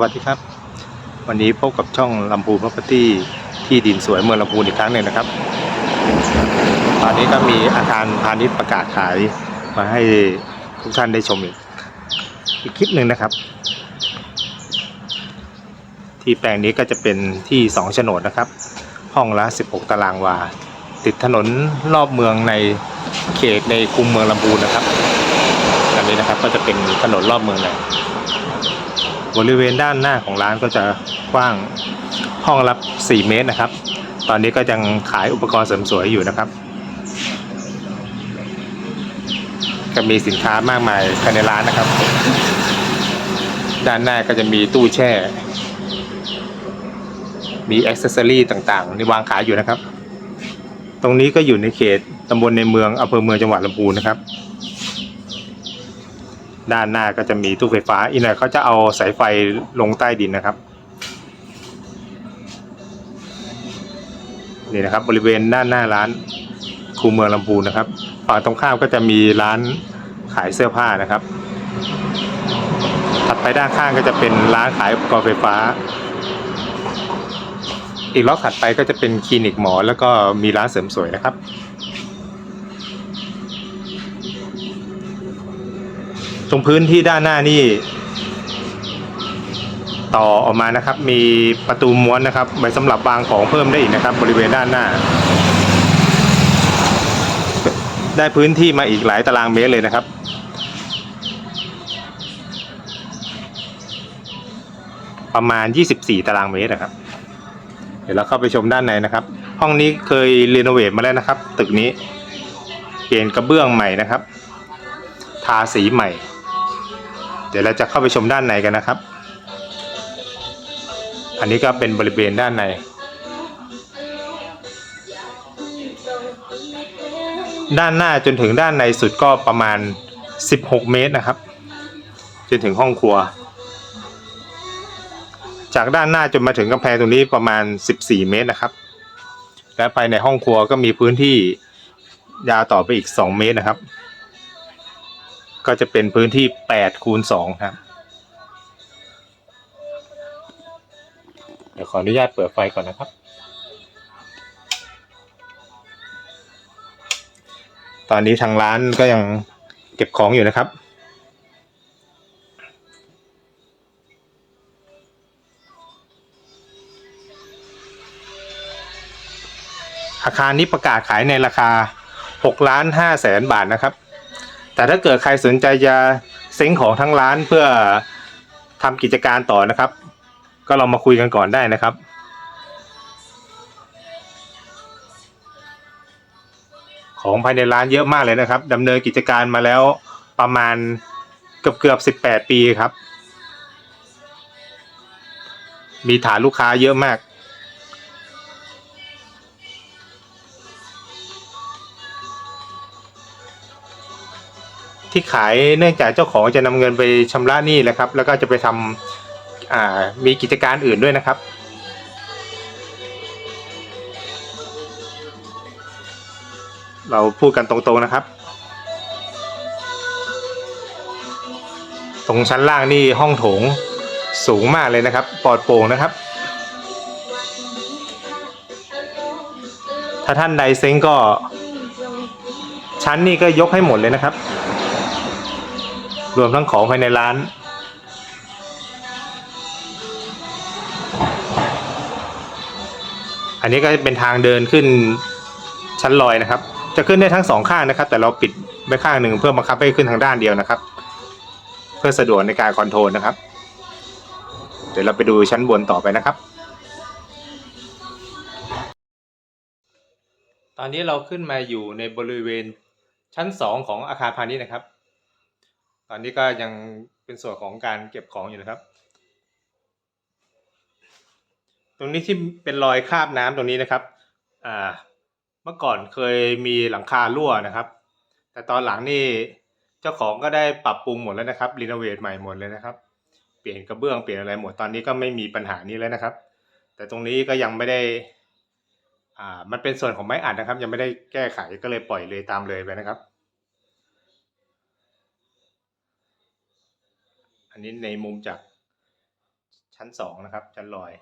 วัสดีครับ วันนี้พบกับช่องลำพูนพัพตี้ที่ดินสวยเมืองลำพูนอีกครั้งหนึ่งนะครับ ตอนนี้ก็มีอาคารพาณิชย์ประกาศขายมาให้ทุกท่านได้ชมอีกอีกคลิปหนึ่งนะครับ ที่แปลงนี้ก็จะเป็นที่สองโฉนดนะครับ ห้องละ 16 ตารางวา ติดถนนรอบเมืองในเขตในกรุงเมืองลำพูนนะครับอันนี้นะครับก็จะเป็นถนนรอบเมืองเลย บริเวณด้านหน้าของร้านก็จะกว้างห้องละ4เมตรนะครับ ตอนนี้ก็ยังขายอุปกรณ์เสริมสวยอยู่นะครับ ก็มีสินค้ามากมายภายในร้านนะครับ ด้านหน้าก็จะมีตู้แช่ มีอ็อกเซสซอรี่ต่างๆที่วางขายอยู่นะครับ ตรงนี้ก็อยู่ในเขตตำบลในเมืองอำเภอเมืองจังหวัดลำพูนนะครับ ด้านหน้าก็จะมีตู้ไฟฟ้าอีกหน่อยเขาจะเอาสายไฟลงใต้ดินนะครับนี่นะครับบริเวณด้านหน้าร้านคูเมืองลำพูนนะครับฝั่งตรงข้ามก็จะมีร้านขายเสื้อผ้านะครับ ถัดไปด้านข้างก็จะเป็นร้านขายอุปกรณ์ไฟฟ้า อีกล็อกถัดไปก็จะเป็นคลินิกหมอแล้วก็มีร้านเสริมสวยนะครับ รงพื้นที่ด้านหน้านี่ ต่อออกมานะครับ มีประตูม้วนนะครับไว้สำหรับวางของเพิ่มได้อีกนะครับ บริเวณด้านหน้า ได้พื้นที่มาอีกหลายตารางเมตรเลยนะครับประมาณ 24 ตารางเมตรนะครับ เดี๋ยวเราเข้าไปชมด้านในนะครับ ห้องนี้เคยรีโนเวทมาแล้วนะครับ ตึกนี้ เปลี่ยนกระเบื้องใหม่นะครับ ทาสีใหม่ ดี๋ยวเราจะเข้าไปชมด้านในกันนะครับ อันนี้ก็เป็นบริเวณด้านใน ด้านหน้าจนถึงด้านในสุดก็ประมาณ 16 เมตรนะครับ จนถึงห้องครัว จากด้านหน้าจนมาถึงกำแพงตรงนี้ประมาณ 14 เมตรนะครับ และภายในห้องครัวก็มีพื้นที่ยาวต่อไปอีก 2 เมตรนะครับ ก็จะเป็นพื้นที่8คูณ2ครับ เดี๋ยวขออนุญาตเปิดไฟก่อนนะครับ ตอนนี้ทางร้านก็ยังเก็บของอยู่นะครับอาคารนี้ประกาศขายในราคา6ล้าน5แสนบาทนะครับ แต่ถ้าเกิดใครสนใจจะเซ้งของทั้งร้านเพื่อทำกิจการต่อนะครับ ก็ลองมาคุยกันก่อนได้นะครับของภายในร้านเยอะมากเลยนะครับดำเนินกิจการมาแล้วประมาณเกือบเกือบสิบแปดปีครับ มีฐานลูกค้าเยอะมาก ที่ขายเนื่องจากเจ้าของจะนำเงินไปชำระหนี้แหละครับ แล้วก็จะไปทำอ่ามีกิจการอื่นด้วยนะครับ เราพูดกันตรงๆนะครับ ตรงชั้นล่างนี่ห้องโถงสูงมากเลยนะครับปลอดโปร่งนะครับ ถ้าท่านใดเซ้งก็ชั้นนี่ก็ยกให้หมดเลยนะครับ รวมทั้งของภายในร้าน อันนี้ก็เป็นทางเดินขึ้นชั้นลอยนะครับ จะขึ้นได้ทั้งสองข้างนะครับ แต่เราปิดไว้ข้างหนึ่งเพื่อบังคับให้ขึ้นทางด้านเดียวนะครับ เพื่อสะดวกในการคอนโทรลนะครับ เดี๋ยวเราไปดูชั้นบนต่อไปนะครับ ตอนนี้เราขึ้นมาอยู่ในบริเวณชั้นสองของอาคารพาณิชย์นะครับ ตอนนี้ก็ยังเป็นส่วนของการเก็บของอยู่นะครับ ตรงนี้ที่เป็นรอยคราบน้ำตรงนี้นะครับอ่าเมื่อก่อนเคยมีหลังคารั่วนะครับ แต่ตอนหลังนี่เจ้าของก็ได้ปรับปรุงหมดแล้วนะครับรีโนเวทใหม่หมดเลยนะครับ เปลี่ยนกระเบื้องเปลี่ยนอะไรหมดตอนนี้ก็ไม่มีปัญหานี้แล้วนะครับ แต่ตรงนี้ก็ยังไม่ได้อ่ามันเป็นส่วนของไม้อัดนะครับ ยังไม่ได้แก้ไขก็เลยปล่อยเลยตามเลยไปนะครับ อันนี้ในมุมจากชั้นสองนะครับ ชั้นลอย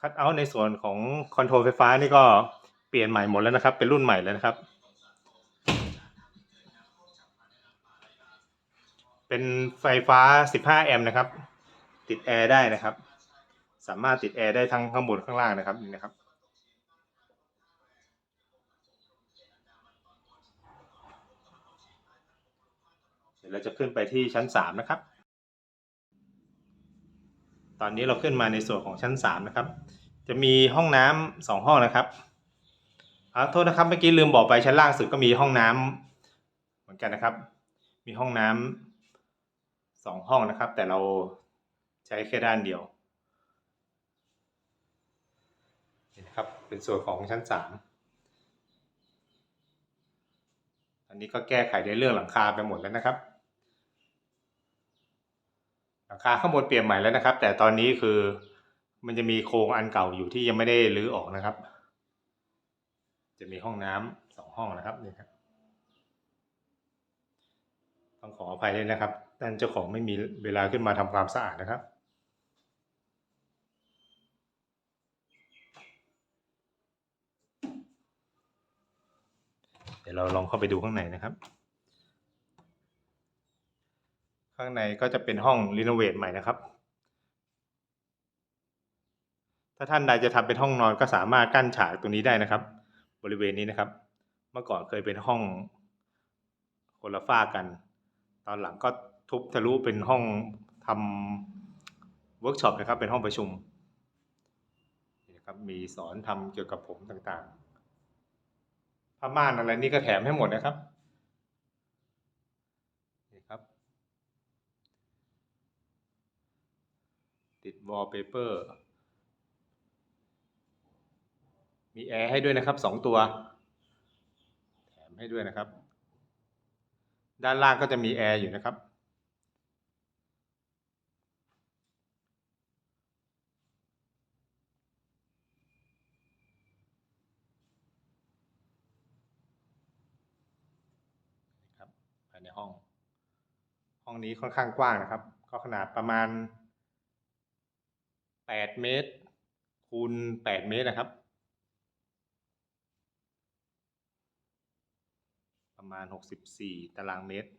คัดเอาท์ในส่วนของคอนโทรลไฟฟ้านี่ก็เปลี่ยนใหม่หมดแล้วนะครับ เป็นรุ่นใหม่แล้วนะครับ เป็นไฟฟ้า 15 แอมป์นะครับ ติดแอร์ได้นะครับ สามารถติดแอร์ได้ทั้งข้างบนข้างล่างนะครับนี่นะครับ ดี๋ยวเราจะขึ้นไปที่ชั้น 3 นะครับ ตอนนี้เราขึ้นมาในส่วนของชั้น 3 นะครับ จะมีห้องน้ำสองห้องนะครับอาโทษนะครับเมื่อกี้ลืมบอกไปชั้นล่างสุดก็มีห้องน้ำเหมือนกันนะครับ มีห้องน้ำสองห้องนะครับ แต่เราใช้แค่ด้านเดียวนี่นะครับเป็นส่วนของชั้น 3 อันนี้ก็แก้ไขในเรื่องหลังคาไปหมดแล้วนะครับ หลังคาข้างบนเปลี่ยนใหม่แล้วนะครับ แต่ตอนนี้คือมันจะมีโครงอันเก่าอยู่ที่ยังไม่ได้รื้อออกนะครับ จะมีห้องน้ำสองห้องนะครับนี่ครับต้องขออภัยด้วยนะครับท่านเจ้าของไม่มีเวลาขึ้นมาทำความสะอาดนะครับเดี๋ยวเราลองเข้าไปดูข้างในนะครับ ข้างในก็จะเป็นห้องรีโนเวทใหม่นะครับ ถ้าท่านใดจะทำเป็นห้องนอนก็สามารถกั้นฉากตรงนี้ได้นะครับ บริเวณนี้นะครับ เมื่อก่อนเคยเป็นห้องคนละฝ้ากัน ตอนหลังก็ทุบทะลุเป็นห้องทำเวิร์กช็อปนะครับ เป็นห้องประชุมนี่นะครับมีสอนทำเกี่ยวกับผมต่างๆผ้าม่านอะไรนี่ก็แถมให้หมดนะครับนี่ครับ ติดวอลเปเปอร์มีแอร์ให้ด้วยนะครับสองตัว แถมให้ด้วยนะครับ ด้านล่างก็จะมีแอร์อยู่นะครับนะครับภายในห้อง ห้องนี้ค่อนข้างกว้างนะครับ ก็ขนาดประมาณ 8เมตร คูณ8เมตรนะครับ ประมาณ64ตารางเมตร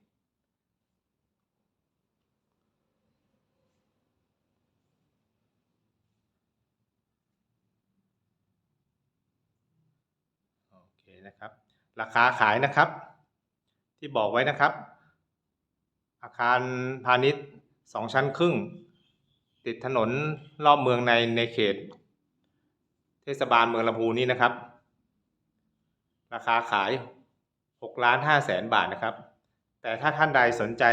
โอเคนะครับ ราคาขายนะครับ ที่บอกไว้นะครับ อาคารพาณิชย์สองชั้นครึ่ง ติดถนนรอบเมืองในในเขต เทศบาลเมืองลำพูนนี่นะครับ ราคาขาย6ล้าน5แสนบาทนะครับ แต่ถ้าท่านใดสนใจ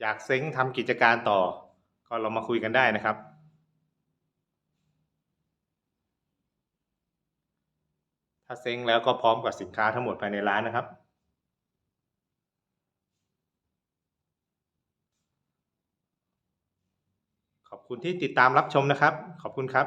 อยากเซ้งทำกิจการต่อ ก็เรามาคุยกันได้นะครับ ถ้าเซ้งแล้วก็พร้อมกับสินค้าทั้งหมดภายในร้านนะครับขอบ คุณที่ติดตามรับชมนะครับ ขอบคุณครับ